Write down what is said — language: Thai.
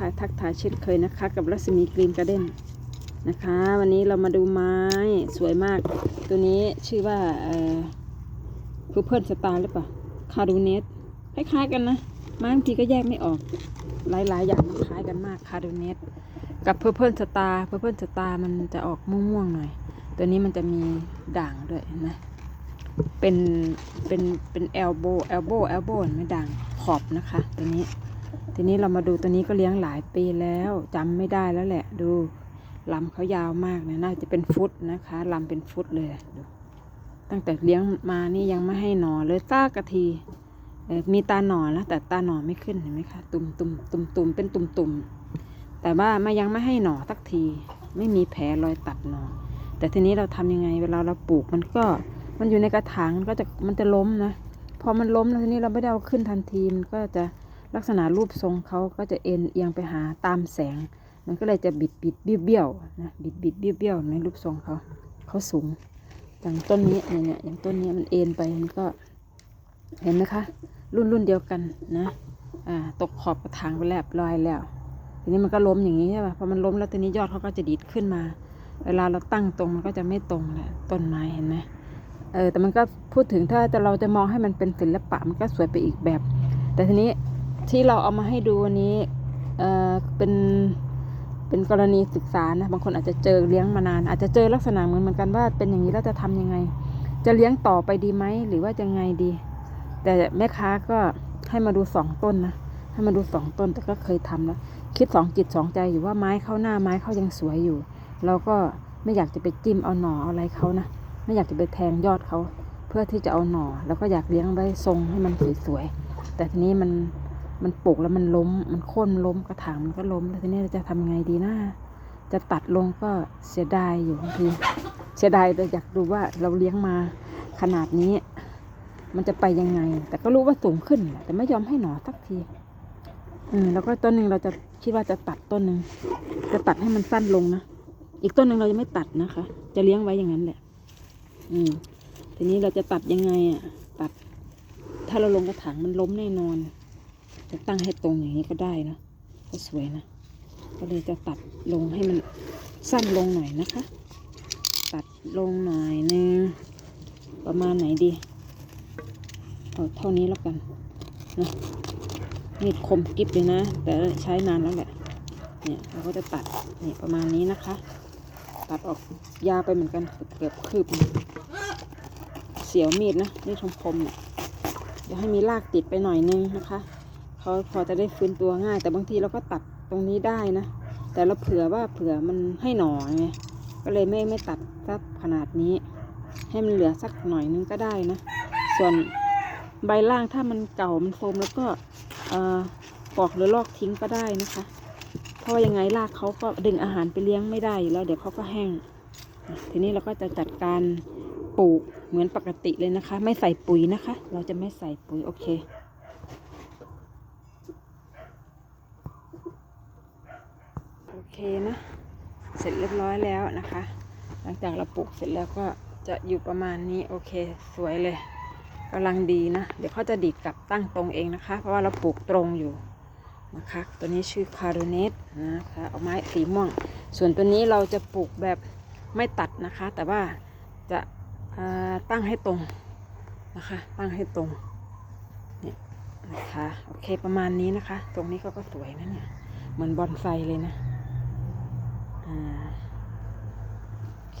ทายทักทายเช่นเคยนะคะ กับรัศมีกรีนการ์เด้นนะคะ วันนี้เรามาดูไม้สวยมาก ตัวนี้ชื่อว่าเอ่อคือเพื่อนสตาร์หรือเปล่าคารูเนสคล้ายๆกันนะไม้บางทีก็แยกไม่ออกหลายๆ อย่างมันคล้ายกันมากคารูเนสกับเพอร์เพิลสตาร์เพอร์เพิลสตาร์มันจะออกม่วงๆหน่อย ตัวนี้มันจะมีด่างด้วยนไหมเป็นเป็นเป็นเอลโบเอลโบเอลโบไม่ด่างขอบนะคะ ตัวนี้ ทีนี้เรามาดูตัวนี้ก็เลี้ยงหลายปีแล้วจำไม่ได้แล้วแหละ ดูลำเขายาวมากนะน่าจะเป็นฟุตนะคะลำเป็นฟุตเลยดูตั้งแต่เลี้ยงมานี่ยังไม่ให้หนอเลยซากกะทีมีตาหนอแล้วแต่ตาหนอไม่ขึ้นเห็นไหมคะ ตุ่มตุ่มตุ่มตุ่มเป็นตุ่มตุ่มแต่ว่ามายังไม่ให้หนอสักที ไม่มีแผลรอยตัดหนอแต่ทีนี้เราทำยังไงเวลาเราปลูกมันก็มันอยู่ในกระถางก็จะมันจะล้มนะพอมันล้มแล้วทีนี้เราไม่ได้เอาขึ้นทันทีมันก็จะ ลักษณะรูปทรงเขาก็จะเอ็นเอียงไปหาตามแสง มันก็เลยจะบิดบิดเบี้ยวเบี้ยวๆนะบิดบิดเบี้ยวเบี้ยวในรูปทรงเขาเขาสูงอย่างต้นนี้เนี่ยเนี่ยอย่างต้นนี้มันเอ็นไปมันก็เห็นไหมคะ รุ่นรุ่นเดียวกันนะอ่าตกขอบกระถางไปแล้วลอยแล้ว ทีนี้มันก็ล้มอย่างนี้ใช่ป่ะพอมันล้มแล้วทีนี้ยอดเขาก็จะดีดขึ้นมา เวลาเราตั้งตรงมันก็จะไม่ตรงแหละต้นไม้เห็นไหมเออแต่มันก็พูดถึงถ้าจะเราจะมองให้มันเป็นศิลปะมันก็สวยไปอีกแบบ แต่ทีนี้ ที่เราเอามาให้ดูวันนี้เอ่อเป็นเป็นกรณีศึกษานะบางคนอาจจะเจอเลี้ยงมานาน อาจจะเจอลักษณะเหมือนเหมือนกันว่า เป็นอย่างนี้แล้วจะทำยังไง จะเลี้ยงต่อไปดีไหมหรือว่าจะไงดี แต่แม่ค้าก็ให้มาดูสองต้นนะให้มาดูสองต้นแต่ก็เคยทำแล้วคิดสองจิตสองใจอยู่ว่าไม้เข้าหน้าไม้เขายังสวยอยู่ เราก็ไม่อยากจะไปจิ้มเอาหน่อเอาอะไรเขานะไม่อยากจะไปแทงยอดเขาเพื่อที่จะเอาหน่อ แล้วก็อยากเลี้ยงไว้ทรงให้มันสวยๆแต่ทีนี้มัน มันปลูกแล้วมันล้ม มันโค่นมันล้มกระถางมันก็ล้ม แล้วทีนี้เราจะทำยังไงดีนะจะตัดลงก็เสียดายอยู่บางทีเสียดายแต่อยากดูว่าเราเลี้ยงมาขนาดนี้ มันจะไปยังไง แต่ก็รู้ว่าสูงขึ้นแหละแต่ไม่ยอมให้หนอสักทีอืมแล้วก็ต้นหนึ่งเราจะคิดว่าจะตัดต้นหนึ่งจะตัดให้มันสั้นลงนะอีกต้นหนึ่งเราจะไม่ตัดนะคะ จะเลี้ยงไว้อย่างนั้นแหละ อืมทีนี้เราจะตัดยังไงอะ ตัด ถ้าเราลงกระถางมันล้มแน่นอน จะตั้งให้ตรงอย่างนี้ก็ได้นะก็สวยนะ ก็เลยจะตัดลงให้มันสั้นลงหน่อยนะคะ ตัดลงหน่อยนึงประมาณไหนดีเอาเท่านี้แล้วกันนะมีดคมกิบเลยนะ แต่ใช้นานแล้วแหละ เนี่ยเราก็จะตัดเนี่ยประมาณนี้นะคะ ตัดออกยาวไปเหมือนกันเกือบคืบเสียวมีดนะนี่คมคมเนี่ยเดี๋ยวให้มีรากติดไปหน่อยนึงนะคะ เขาพอจะได้ฟื้นตัวง่าย แต่บางทีเราก็ตัดตรงนี้ได้นะ แต่เราเผื่อว่าเผื่อมันให้หน่อไงก็เลยไม่ไม่ตัดสักขนาดนี้ ให้มันเหลือสักหน่อยนึงก็ได้นะ ส่วนใบล่างถ้ามันเก่ามันโฟมแล้วก็เอ่อปอกหรือลอกทิ้งก็ได้นะคะ เพราะว่ายังไงรากเขาก็ดึงอาหารไปเลี้ยงไม่ได้แล้วเดี๋ยวเขาก็แห้ง ทีนี้เราก็จะจัดการปลูกเหมือนปกติเลยนะคะ ไม่ใส่ปุ๋ยนะคะ เราจะไม่ใส่ปุ๋ยโอเค โอเค นะ เสร็จเรียบร้อยแล้วนะคะ หลังจากเราปลูกเสร็จแล้วก็จะอยู่ประมาณนี้โอเคสวยเลยกำลังดีนะ เดี๋ยวเขาจะดีดกลับตั้งตรงเองนะคะ เพราะว่าเราปลูกตรงอยู่นะคะ ตัวนี้ชื่อคาร์เนตนะคะเอาไม้สีม่วง ส่วนตัวนี้เราจะปลูกแบบไม่ตัดนะคะ แต่ว่าจะาตั้งให้ตรงนะคะ ตั้งให้ตรงเนี่ยนะคะ โอเคประมาณนี้นะคะ ตรงนี้ก็ก็สวยนะเนี่ย เหมือนบอนไซเลยนะ โอเค